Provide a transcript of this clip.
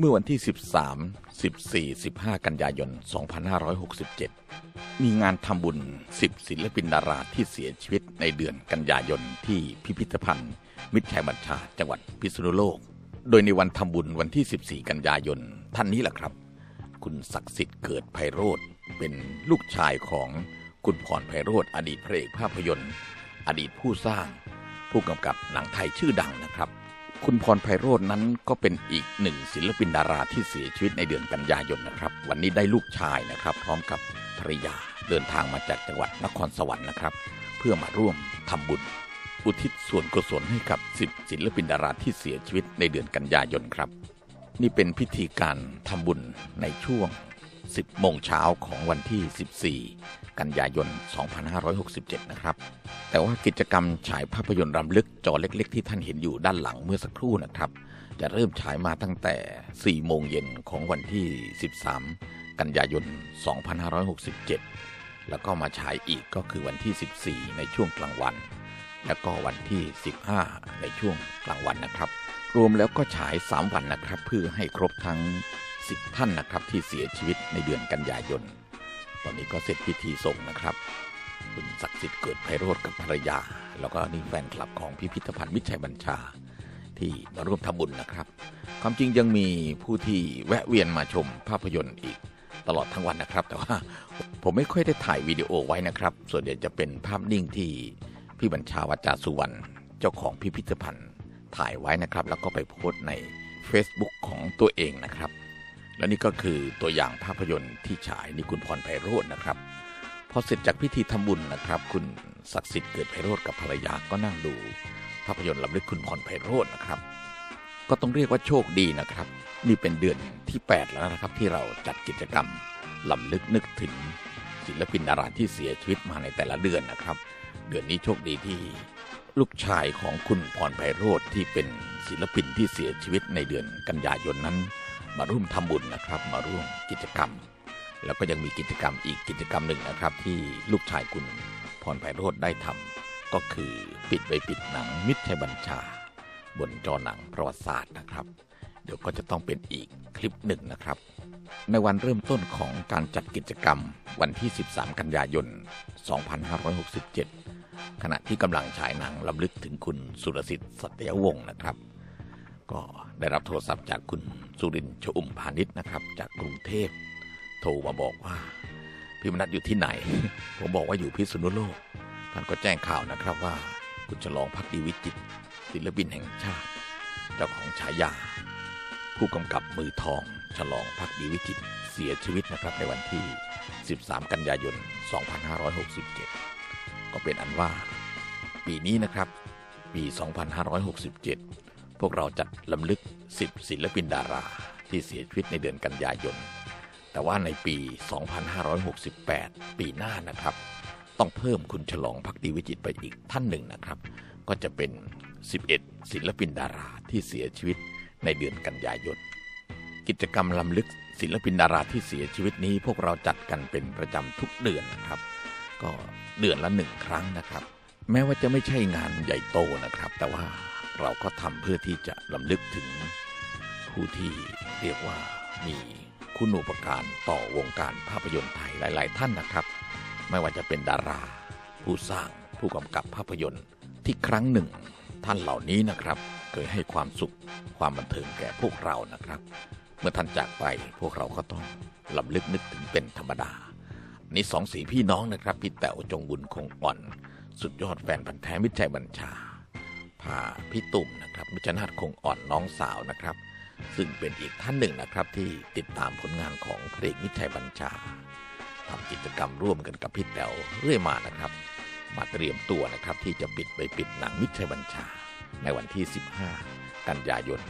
เมื่อวันที่ 13 14 15 กันยายน 2567 มีงานทำบุญ 10 ศิลปินดาราที่เสียชีวิตในเดือนกันยายนที่พิพิธภัณฑ์ มิตรชัยบัญชา จังหวัดพิษณุโลก โดยในวันทำบุญวันที่ 14 กันยายน ท่านนี้แหละครับ คุณศักดิ์สิทธิ์เกิดไพโรธเป็นลูกชายของคุณพรไพโรธอดีตพระเอกภาพยนตร์ อดีตผู้สร้าง ผู้กำกับหนังไทยชื่อดังนะครับ คุณพรไพโรจน์นั้นก็เป็นอีกหนึ่งศิลปินดาราที่เสียชีวิตในเดือนกันยายนนะครับ วันนี้ได้ลูกชายนะครับ พร้อมกับภรรยาเดินทางมาจากจังหวัดนครสวรรค์นะครับ เพื่อมาร่วมทำบุญ อุทิศส่วนกุศลให้กับสิบศิลปินดาราที่เสียชีวิตในเดือนกันยายนครับ นี่เป็นพิธีการทำบุญในช่วง 10 โมงเช้าของวันที่ 14 กันยายน 2567 นะครับ แต่ว่ากิจกรรมฉายภาพยนตร์รำลึกจอเล็ก ๆ ที่ท่านเห็นอยู่ด้านหลังเมื่อสักครู่นะครับ จะเริ่มฉายมาตั้งแต่ 4 โมงเย็นของวันที่ 13 กันยายน 2567 แล้วก็มาฉายอีกก็คือวันที่ 14 ในช่วงกลางวัน แล้วก็วันที่ 15 ในช่วงกลางวันนะครับ รวมแล้วก็ฉาย 3 วันนะครับ เพื่อให้ครบทั้ง 10ท่านนะครับ ที่เสียชีวิตในเดือนกันยายน ตอนนี้ก็เสร็จพิธีส่งนะครับ คุณศักดิ์สิทธิ์เกิดไพโรธกับภรรยา แล้วก็นี่แฟนคลับของพิพิธภัณฑ์มิชัยบัญชา ที่มาร่วมทำบุญนะครับ ความจริงยังมีผู้ที่แวะเวียนมาชมภาพยนตร์อีกตลอดทั้งวันนะครับ แต่ว่าผมไม่ค่อยได้ถ่ายวิดีโอไว้นะครับ ส่วนใหญ่จะเป็นภาพนิ่งที่พี่บัญชาวาจาสุวรรณเจ้าของพิพิธภัณฑ์ถ่ายไว้นะครับ แล้วก็ไปโพสต์ใน Facebook ของตัวเองนะครับ และนี่ก็คือตัวอย่างภาพยนตร์ที่ฉายนี่คุณพรไพโรจน์นะครับ พอเสร็จจากพิธีทำบุญนะครับ คุณศักดิ์สิทธิ์เกิดไพโรธกับภรรยาก็นั่งดู ภาพยนตร์ลำลึกคุณพรไพโรจน์นะครับ ก็ต้องเรียกว่าโชคดีนะครับ นี่เป็นเดือนที่ 8 แล้วนะครับ ที่เราจัดกิจกรรมลำลึกนึกถึงศิลปินดาราที่เสียชีวิตมาในแต่ละเดือนนะครับ เดือนนี้โชคดีที่ลูกชายของคุณพรไพโรธที่เป็นศิลปินที่เสียชีวิตในเดือนกันยายนนั้น มาร่วมทำบุญนะครับ มาร่วมกิจกรรม แล้วก็ยังมีกิจกรรมอีกกิจกรรมหนึ่งนะครับ ที่ลูกชายคุณพรไพโรธได้ทำก็คือปิดใบปิดหนังมิตรชัยบัญชา บนจอหนังประวัติศาสตร์นะครับ เดี๋ยวก็จะต้องเป็นอีกคลิปหนึ่งนะครับ ในวันเริ่มต้นของการจัดกิจกรรมวันที่ 13 กันยายน 2567 ขณะที่กำลังฉายหนังลำลึกถึงคุณสุรสิทธิ์สัตยวงศ์นะครับ ก็ได้รับโทรศัพท์จากคุณสุรินทร์ชอุ่มพาณิชย์นะครับ จากกรุงเทพโทรมาบอกว่า พี่มนัทอยู่ที่ไหน ผมบอกว่าอยู่พิษณุโลก ท่านก็แจ้งข่าวนะครับว่า คุณฉลองพักดีวิจิตศิลปินแห่งชาติ เจ้าของฉายา ผู้กำกับมือทอง ฉลองพักดีวิจิตเสียชีวิตนะครับในวันที่ 13 กันยายน 2567 ก็เป็นอันว่า ปีนี้นะครับ ปี 2567 พวกเราจัดลำลึก 10 ศิลปินดาราที่เสียชีวิตในเดือนกันยายน แต่ว่าในปี 2568 ปีหน้านะครับ ต้องเพิ่มคุณฉลองพักดีวิจิตไปอีกท่านหนึ่งนะครับ ก็จะเป็น 11 ศิลปินดาราที่เสียชีวิตในเดือนกันยายน กิจกรรมลำลึกศิลปินดาราที่เสียชีวิตนี้ พวกเราจัดกันเป็นประจำทุกเดือนนะครับ ก็เดือนละหนึ่งครั้งนะครับ แม้ว่าจะไม่ใช่งานใหญ่โตนะครับ แต่ว่า เราก็ทำเพื่อที่จะลำลึกถึงผู้ที่เรียกว่ามีคุณูปการต่อวงการภาพยนตร์ไทยหลาย ๆ ท่านนะครับ ไม่ว่าจะเป็นดารา ผู้สร้างผู้กำกับภาพยนตร์ที่ครั้งหนึ่ง ท่านเหล่านี้นะครับ เคยให้ความสุขความบันเทิงแก่พวกเรานะครับ เมื่อท่านจากไปพวกเราก็ต้องลำลึกนึกถึงเป็นธรรมดานี่สองสีพี่น้องนะครับ พี่แต๋วจงบุญคงอ่อน สุดยอดแฟนพันธ์แท้มิตรชัยบัญชา พาพี่ตุ่มนะครับมิจนาทคงอ่อนน้องสาวนะครับ ซึ่งเป็นอีกท่านหนึ่งนะครับที่ติดตามผลงานของเพลงมิตรชัยบัญชาทำกิจกรรมร่วมกันกับพี่แต๋วเรื่อยมานะครับ มาเตรียมตัวนะครับที่จะปิดไปปิดหนังมิตรชัยบัญชา ในวันที่ 15 กันยายน 2567